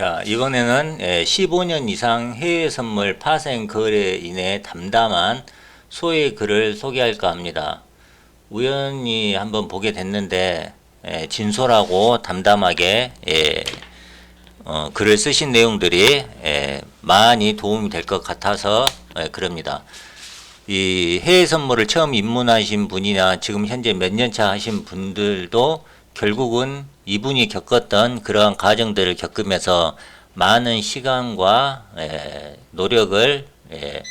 자, 이번에는 15년 이상 해외 선물 파생 거래인의 담담한 소의 글을 소개할까 합니다. 우연히 한번 보게 됐는데 예, 진솔하고 담담하게 예, 어, 글을 쓰신 내용들이 예, 많이 도움이 될 것 같아서 예, 그럽니다. 이 해외 선물을 처음 입문하신 분이나 지금 현재 몇 년 차 하신 분들도 결국은 이분이 겪었던 그러한 과정들을 겪으면서 많은 시간과 에, 노력을 에,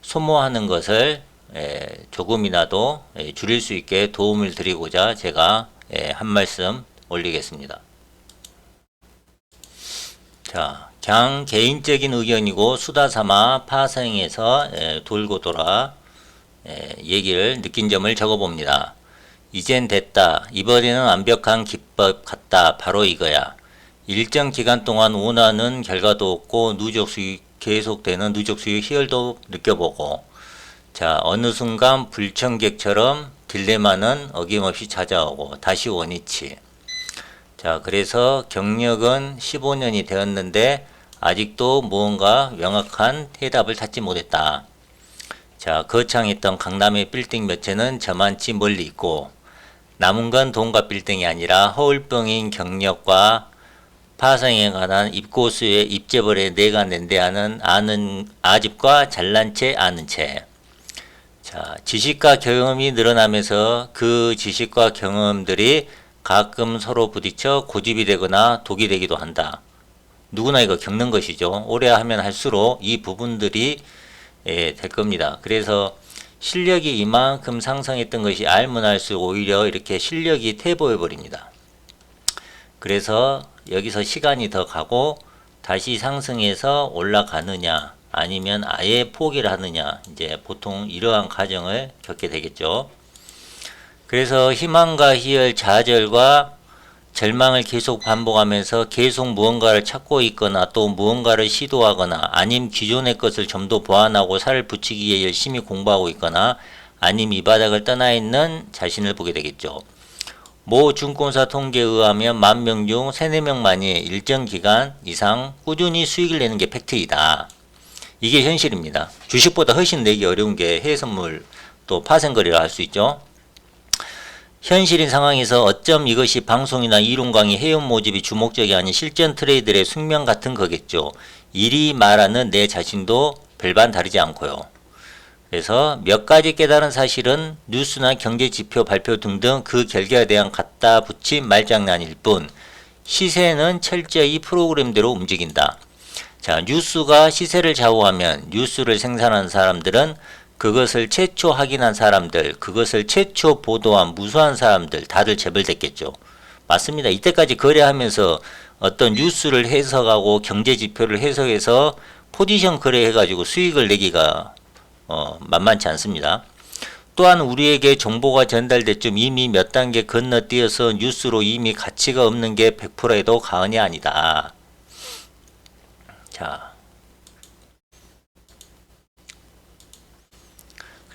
소모하는 것을 에, 조금이라도 에, 줄일 수 있게 도움을 드리고자 제가 에, 한 말씀 올리겠습니다. 자, 그냥 개인적인 의견이고 수다 삼아 파생해서 에, 돌고 돌아 에, 얘기를 느낀 점을 적어봅니다. 이젠 됐다. 이번에는 완벽한 기법 같다. 바로 이거야. 일정 기간 동안 원하는 결과도 없고 누적 수익 계속되는 누적 수익 희열도 느껴보고 자 어느 순간 불청객처럼 딜레마는 어김없이 찾아오고 다시 원위치 자 그래서 경력은 15년이 되었는데 아직도 무언가 명확한 해답을 찾지 못했다. 자 거창했던 강남의 빌딩 몇 채는 저만치 멀리 있고 남은 건 돈과 빌딩이 아니라 허울병인 경력과 파생에 관한 입고수의 입재벌에 내가 낸대하는 아는 아집과 잘난 채 아는 채. 자, 지식과 경험이 늘어나면서 그 지식과 경험들이 가끔 서로 부딪혀 고집이 되거나 독이 되기도 한다. 누구나 이거 겪는 것이죠. 오래 하면 할수록 이 부분들이 예, 될 겁니다. 그래서 실력이 이만큼 상승했던 것이 알면 알수록 오히려 이렇게 실력이 퇴보해 버립니다. 그래서 여기서 시간이 더 가고 다시 상승해서 올라가느냐 아니면 아예 포기를 하느냐 이제 보통 이러한 과정을 겪게 되겠죠. 그래서 희망과 희열, 좌절과 절망을 계속 반복하면서 계속 무언가를 찾고 있거나 또 무언가를 시도하거나 아님 기존의 것을 좀 더 보완하고 살을 붙이기 위해 열심히 공부하고 있거나 아님 이 바닥을 떠나 있는 자신을 보게 되겠죠. 모 증권사 통계에 의하면 만 명 중 3, 4명만이 일정 기간 이상 꾸준히 수익을 내는 게 팩트이다. 이게 현실입니다. 주식보다 훨씬 내기 어려운 게 해외 선물 또 파생거래를 할 수 있죠. 현실인 상황에서 어쩜 이것이 방송이나 이론 강의 회원 모집이 주목적이 아닌 실전 트레이드의 숙명 같은 거겠죠. 일이 말하는 내 자신도 별반 다르지 않고요. 그래서 몇 가지 깨달은 사실은 뉴스나 경제 지표 발표 등등 그 결과에 대한 갖다 붙인 말장난일 뿐 시세는 철저히 프로그램대로 움직인다. 자, 뉴스가 시세를 좌우하면 뉴스를 생산하는 사람들은 그것을 최초 확인한 사람들, 그것을 최초 보도한 무수한 사람들 다들 재벌됐겠죠. 맞습니다. 이때까지 거래하면서 어떤 뉴스를 해석하고 경제 지표를 해석해서 포지션 거래해가지고 수익을 내기가 어, 만만치 않습니다. 또한 우리에게 정보가 전달됐좀 이미 몇 단계 건너뛰어서 뉴스로 이미 가치가 없는 게 100%에도 과언이 아니다. 자.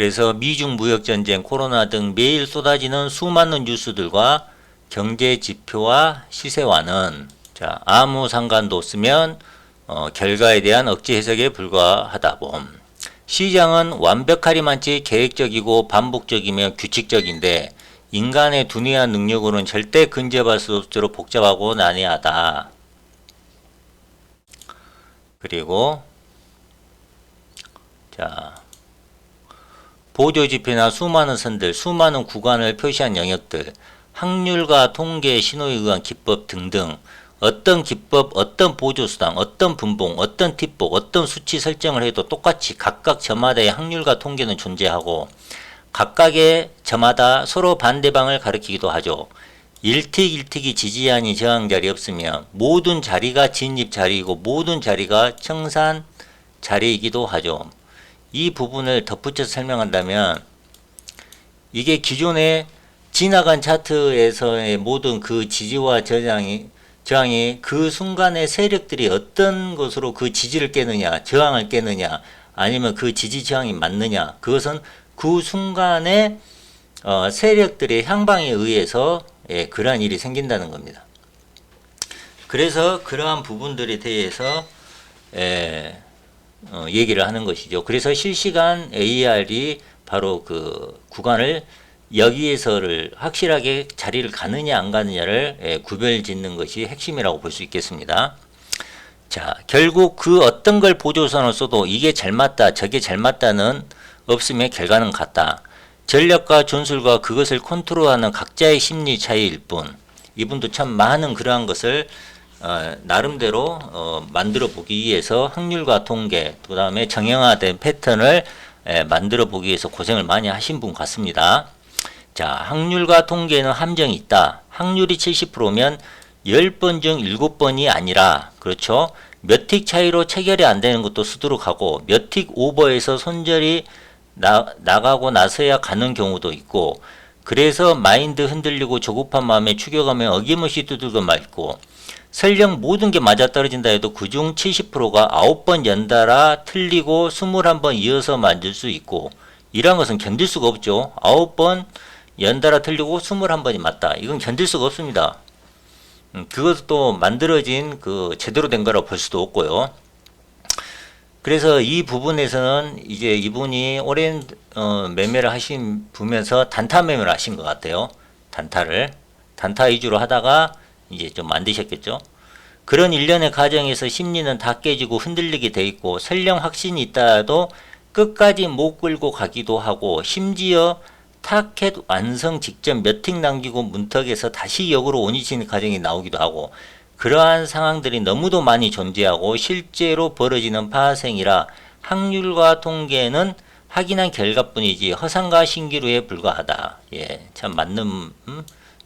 그래서 미중 무역 전쟁, 코로나 등 매일 쏟아지는 수많은 뉴스들과 경제 지표와 시세와는 자, 아무 상관도 없으면 어, 결과에 대한 억지 해석에 불과하다 봄. 시장은 완벽하리만치 계획적이고 반복적이며 규칙적인데 인간의 두뇌와 능력으로는 절대 근접할 수 없도록 복잡하고 난해하다. 그리고 자 보조지표나 수많은 선들, 수많은 구간을 표시한 영역들, 확률과 통계 신호에 의한 기법 등등 어떤 기법, 어떤 보조수당, 어떤 분봉, 어떤 팁복, 어떤 수치 설정을 해도 똑같이 각각 저마다의 확률과 통계는 존재하고 각각의 저마다 서로 반대방을 가리키기도 하죠. 일틱 일틱이 지지하니 저항 자리 없으면 모든 자리가 진입 자리이고 모든 자리가 청산 자리이기도 하죠. 이 부분을 덧붙여 설명한다면 이게 기존에 지나간 차트에서의 모든 그 지지와 저장이 저항이 그 순간의 세력들이 어떤 것으로 그 지지를 깨느냐, 저항을 깨느냐, 아니면 그 지지 저항이 맞느냐, 그것은 그 순간의 어, 세력들의 향방에 의해서 예, 그러한 일이 생긴다는 겁니다. 그래서 그러한 부분들에 대해서 에, 어, 얘기를 하는 것이죠. 그래서 실시간 AR이 바로 그 구간을 여기에서를 확실하게 자리를 가느냐 안 가느냐를 에, 구별 짓는 것이 핵심이라고 볼 수 있겠습니다. 자, 결국 그 어떤 걸 보조선을 써도 이게 잘 맞다, 저게 잘 맞다는 없으면 결과는 같다. 전력과 전술과 그것을 컨트롤하는 각자의 심리 차이일 뿐. 이분도 참 많은 그러한 것을 어, 나름대로 어, 만들어 보기 위해서 확률과 통계, 그 다음에 정형화된 패턴을 에, 만들어 보기 위해서 고생을 많이 하신 분 같습니다. 자, 확률과 통계는 함정이 있다. 확률이 70%면 10번 중 7번이 아니라, 그렇죠? 몇 틱 차이로 체결이 안 되는 것도 수두룩하고, 몇 틱 오버에서 손절이 나, 나가고 나서야 가는 경우도 있고, 그래서 마인드 흔들리고 조급한 마음에 추격하면 어김없이 두들겨 맞고, 설령 모든 게 맞아떨어진다 해도 그중 70%가 9번 연달아 틀리고 21번 이어서 만들 수 있고, 이런 것은 견딜 수가 없죠. 9번 연달아 틀리고 21번이 맞다. 이건 견딜 수가 없습니다. 음, 그것도 만들어진 그 제대로 된 거라고 볼 수도 없고요. 그래서 이 부분에서는 이제 이분이 오랜 어, 매매를 하신 보면서 단타 매매를 하신 것 같아요. 단타를 단타 위주로 하다가 이제 좀 만드셨겠죠. 그런 일련의 과정에서 심리는 다 깨지고 흔들리게 돼 있고 설령 확신이 있다도 끝까지 못 끌고 가기도 하고 심지어 타켓 완성 직전 몇 틱 남기고 문턱에서 다시 역으로 원위치는 과정이 나오기도 하고 그러한 상황들이 너무도 많이 존재하고 실제로 벌어지는 파생이라 확률과 통계는 확인한 결과뿐이지 허상과 신기루에 불과하다. 예, 참 맞는 음,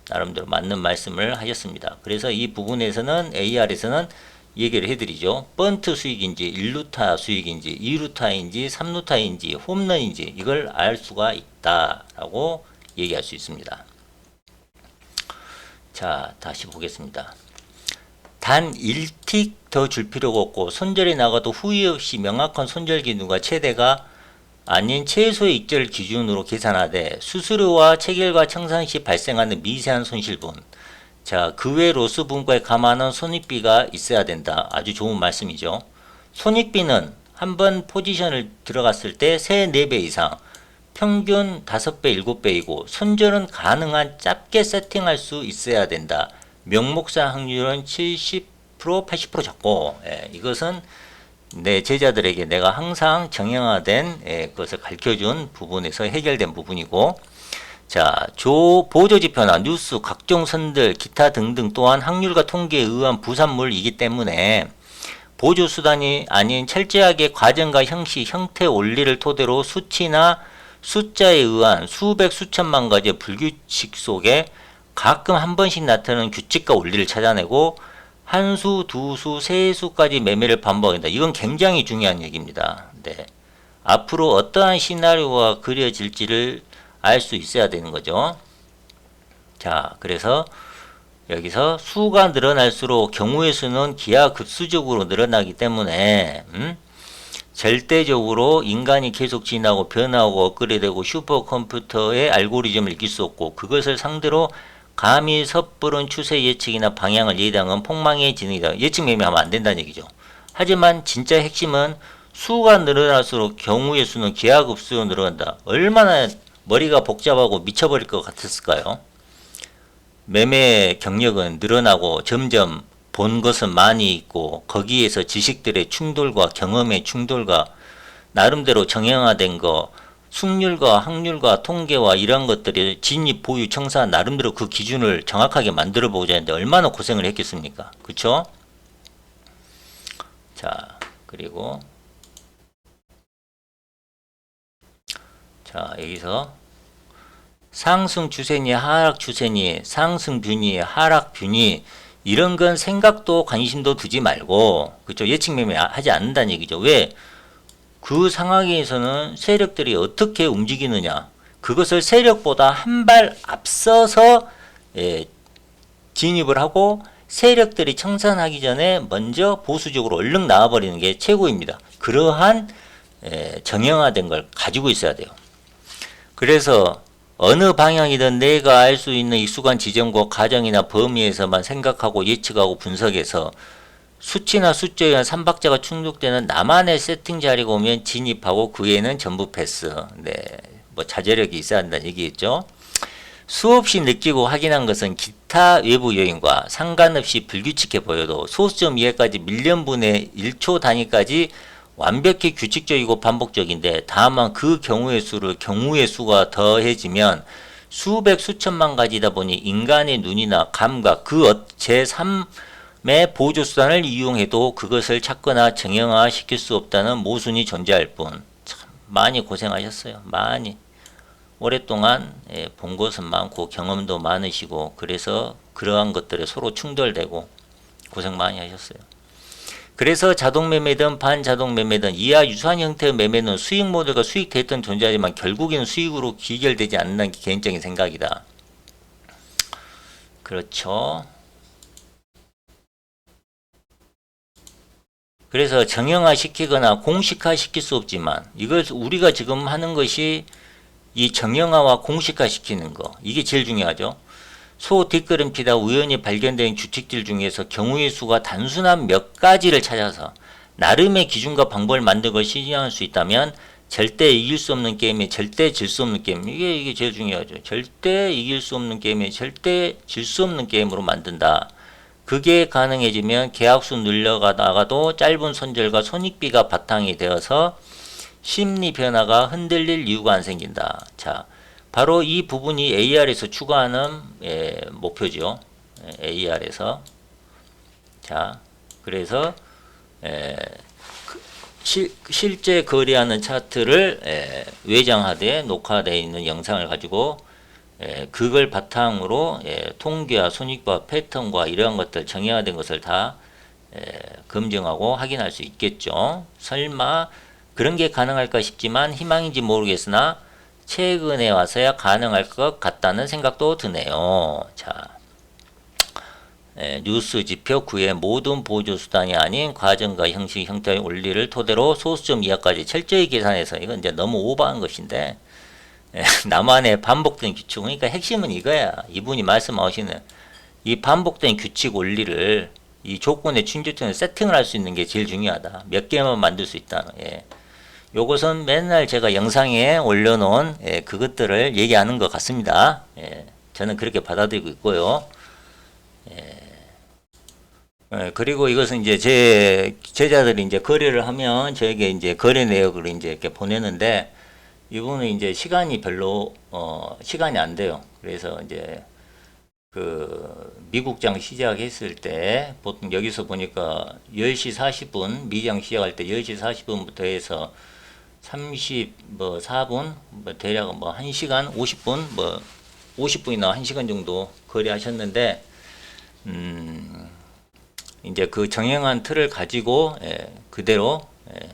나름대로 맞는 말씀을 하셨습니다. 그래서 이 부분에서는 AR에서는 얘기를 해드리죠. 번트 수익인지 1루타 수익인지 2루타인지 3루타인지 홈런인지 이걸 알 수가 있다라고 얘기할 수 있습니다. 자 다시 보겠습니다. 단 1틱 더 줄 필요가 없고 손절이 나가도 후회 없이 명확한 손절 기준과 최대가 아닌 최소의 익절 기준으로 계산하되 수수료와 체결과 청산 시 발생하는 미세한 손실분 자, 그 외 로스 분과에 감안한 손익비가 있어야 된다. 아주 좋은 말씀이죠. 손익비는 한 번 포지션을 들어갔을 때 3, 4배 이상, 평균 5배, 7배이고, 손절은 가능한 짧게 세팅할 수 있어야 된다. 명목상 확률은 70%, 80% 잡고, 예, 이것은 내 제자들에게 내가 항상 정형화된 예, 것을 가르쳐준 부분에서 해결된 부분이고, 자, 조 보조 지표나 뉴스, 각종 선들, 기타 등등 또한 확률과 통계에 의한 부산물이기 때문에 보조 수단이 아닌 철저하게 과정과 형식, 형태, 원리를 토대로 수치나 숫자에 의한 수백 수천만 가지의 불규칙 속에 가끔 한 번씩 나타나는 규칙과 원리를 찾아내고 한 수, 두 수, 세 수까지 매매를 반복한다. 이건 굉장히 중요한 얘기입니다. 네. 앞으로 어떠한 시나리오가 그려질지를 알 수 있어야 되는 거죠. 자, 그래서 여기서 수가 늘어날수록 경우의 수는 기하급수적으로 늘어나기 때문에 음? 절대적으로 인간이 계속 지나고 변하고 업그레이드되고 슈퍼컴퓨터의 알고리즘을 이길 수 없고 그것을 상대로 감히 섣부른 추세 예측이나 방향을 예상은 폭망의 진행이다. 예측 매매하면 안 된다는 얘기죠. 하지만 진짜 핵심은 수가 늘어날수록 경우의 수는 기하급수로 늘어난다. 얼마나 머리가 복잡하고 미쳐버릴 것 같았을까요? 매매 경력은 늘어나고 점점 본 것은 많이 있고 거기에서 지식들의 충돌과 경험의 충돌과 나름대로 정형화된 거 승률과 확률과 통계와 이런 것들이 진입 보유 청사 나름대로 그 기준을 정확하게 만들어 보고자 했는데 얼마나 고생을 했겠습니까? 그쵸? 자 그리고 자 여기서 상승 추세니 하락 추세니 상승 균이 하락 균이 이런 건 생각도 관심도 두지 말고 그죠 예측 매매 하지 않는다는 얘기죠. 왜 그 상황에서는 세력들이 어떻게 움직이느냐 그것을 세력보다 한 발 앞서서 예, 진입을 하고 세력들이 청산하기 전에 먼저 보수적으로 얼른 나와버리는 게 최고입니다. 그러한 예, 정형화된 걸 가지고 있어야 돼요. 그래서 어느 방향이든 내가 알 수 있는 익숙한 지점과 가정이나 범위에서만 생각하고 예측하고 분석해서 수치나 숫자에 의한 삼박자가 충족되는 나만의 세팅 자리가 오면 진입하고 그 외에는 전부 패스. 네. 뭐 자제력이 있어야 한다는 얘기겠죠. 수없이 느끼고 확인한 것은 기타 외부 요인과 상관없이 불규칙해 보여도 소수점 이하까지 밀년분의 1초 단위까지 완벽히 규칙적이고 반복적인데 다만 그 경우의 수를 경우의 수가 더해지면 수백 수천만 가지다 보니 인간의 눈이나 감각 그 어- 제3의 보조 수단을 이용해도 그것을 찾거나 정형화 시킬 수 없다는 모순이 존재할 뿐 참 많이 고생하셨어요. 많이 오랫동안 예, 본 것은 많고 경험도 많으시고 그래서 그러한 것들에 서로 충돌되고 고생 많이 하셨어요. 그래서 자동 매매든 반자동 매매든 이하 유사한 형태의 매매는 수익 모델과 수익 데이터는 존재하지만 결국에는 수익으로 귀결되지 않는 게 개인적인 생각이다. 그렇죠. 그래서 정형화 시키거나 공식화 시킬 수 없지만 이걸 우리가 지금 하는 것이 이 정형화와 공식화 시키는 거 이게 제일 중요하죠. 소 뒷걸음피다 우연히 발견된 규칙들 중에서 경우의 수가 단순한 몇 가지를 찾아서 나름의 기준과 방법을 만들고 시행할 수 있다면 절대 이길 수 없는 게임에 절대 질 수 없는 게임 이게 이게 제일 중요하죠. 절대 이길 수 없는 게임에 절대 질 수 없는 게임으로 만든다. 그게 가능해지면 계약수 늘려가다가도 짧은 손절과 손익비가 바탕이 되어서 심리 변화가 흔들릴 이유가 안 생긴다. 자, 바로 이 부분이 AR에서 추가하는 예, 목표죠. 예, AR에서 자, 그래서 예, 그, 실, 실제 거래하는 차트를 예, 외장하되 녹화되어 있는 영상을 가지고 예, 그걸 바탕으로 예, 통계와 손익과 패턴과 이러한 것들 정형화된 것을 다 예, 검증하고 확인할 수 있겠죠. 설마 그런 게 가능할까 싶지만 희망인지 모르겠으나 최근에 와서야 가능할 것 같다는 생각도 드네요. 자, 예, 뉴스 지표 그의 모든 보조 수단이 아닌 과정과 형식, 형태의 원리를 토대로 소수점 이하까지 철저히 계산해서 이건 이제 너무 오버한 것인데 예, 나만의 반복된 규칙 그러니까 핵심은 이거야. 이분이 말씀하시는 이 반복된 규칙 원리를 이 조건에 충족되는 세팅을 할 수 있는 게 제일 중요하다. 몇 개만 만들 수 있다. 예. 요것은 맨날 제가 영상에 올려놓은 예, 그것들을 얘기하는 것 같습니다. 예, 저는 그렇게 받아들이고 있고요. 예, 그리고 이것은 이제 제 제자들이 이제 거래를 하면 저에게 이제 거래 내역을 이제 이렇게 보내는데 이분은 이제 시간이 별로 어 시간이 안 돼요. 그래서 이제 그 미국장 시작했을 때 보통 여기서 보니까 10시 40분 미장 시작할 때 10시 40분부터 해서 30뭐 4분 뭐 대략 뭐 1시간 50분 뭐 50분이나 1시간 정도 거래하셨는데 음 이제 그 정형한 틀을 가지고 예, 그대로 예,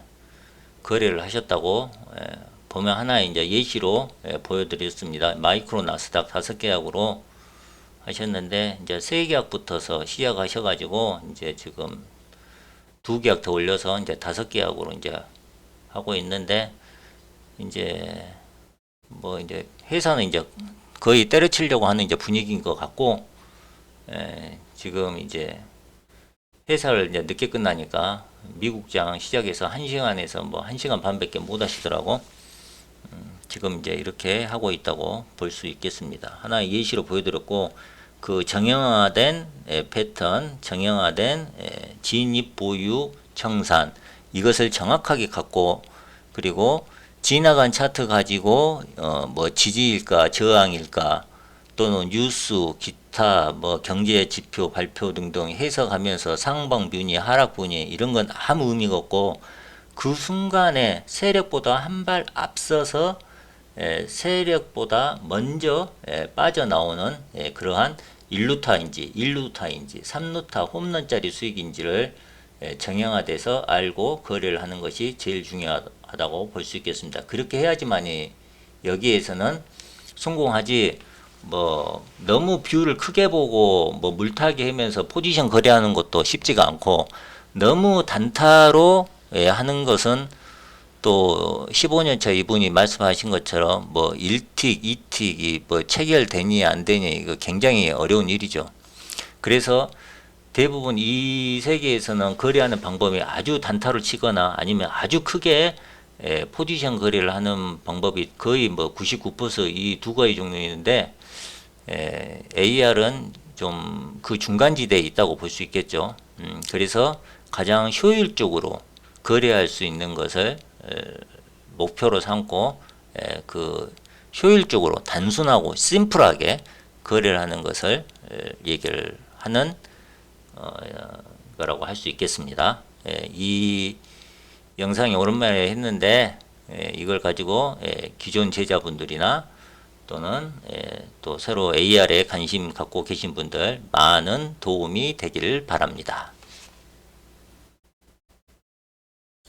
거래를 하셨다고 예, 보면 하나의 이제 예시로 예, 보여드렸습니다. 마이크로 나스닥 다섯 계약으로 하셨는데 이제 세 계약 붙어서 시작하셔가지고 이제 지금 두 계약 더 올려서 이제 다섯 계약으로 이제 하고 있는데 이제 뭐 이제 회사는 이제 거의 때려치려고 하는 이제 분위기인 것 같고 에, 지금 이제 회사를 이제 늦게 끝나니까 미국장 시작해서 한 시간에서 뭐 한 시간 반밖에 못 하시더라고. 음, 지금 이제 이렇게 하고 있다고 볼 수 있겠습니다. 하나의 예시로 보여드렸고 그 정형화된 에, 패턴, 정형화된 에, 진입 보유 청산 이것을 정확하게 갖고 그리고 지나간 차트 가지고 어 뭐 지지일까 저항일까 또는 뉴스 기타 뭐 경제 지표 발표 등등 해석하면서 상방 분위 하락 분위 이런 건 아무 의미가 없고 그 순간에 세력보다 한 발 앞서서 에, 세력보다 먼저 에, 빠져나오는 에, 그러한 1루타인지 1루타인지 3루타 홈런짜리 수익인지를 에, 정형화돼서 알고 거래를 하는 것이 제일 중요하다고 볼 수 있겠습니다. 그렇게 해야지만이 여기에서는 성공하지 뭐 너무 뷰를 크게 보고 뭐 물타기 하면서 포지션 거래하는 것도 쉽지가 않고 너무 단타로 예, 하는 것은 또 15년 차 이분이 말씀하신 것처럼 뭐 1틱, 2틱이 뭐 체결되니 안 되니 이거 굉장히 어려운 일이죠. 그래서 대부분 이 세계에서는 거래하는 방법이 아주 단타로 치거나 아니면 아주 크게 에, 포지션 거래를 하는 방법이 거의 뭐 99%이 두 가지 종류 있는데 에, AR은 좀 그 중간 지대에 있다고 볼 수 있겠죠. 음, 그래서 가장 효율적으로 거래할 수 있는 것을 에, 목표로 삼고 에, 그 효율적으로 단순하고 심플하게 거래를 하는 것을 에, 얘기를 하는 어, 거라고 할 수 있겠습니다. 예, 이 영상이 오랜만에 했는데 예, 이걸 가지고 예, 기존 제자분들이나 또는 예, 또 새로 AR에 관심 갖고 계신 분들 많은 도움이 되기를 바랍니다.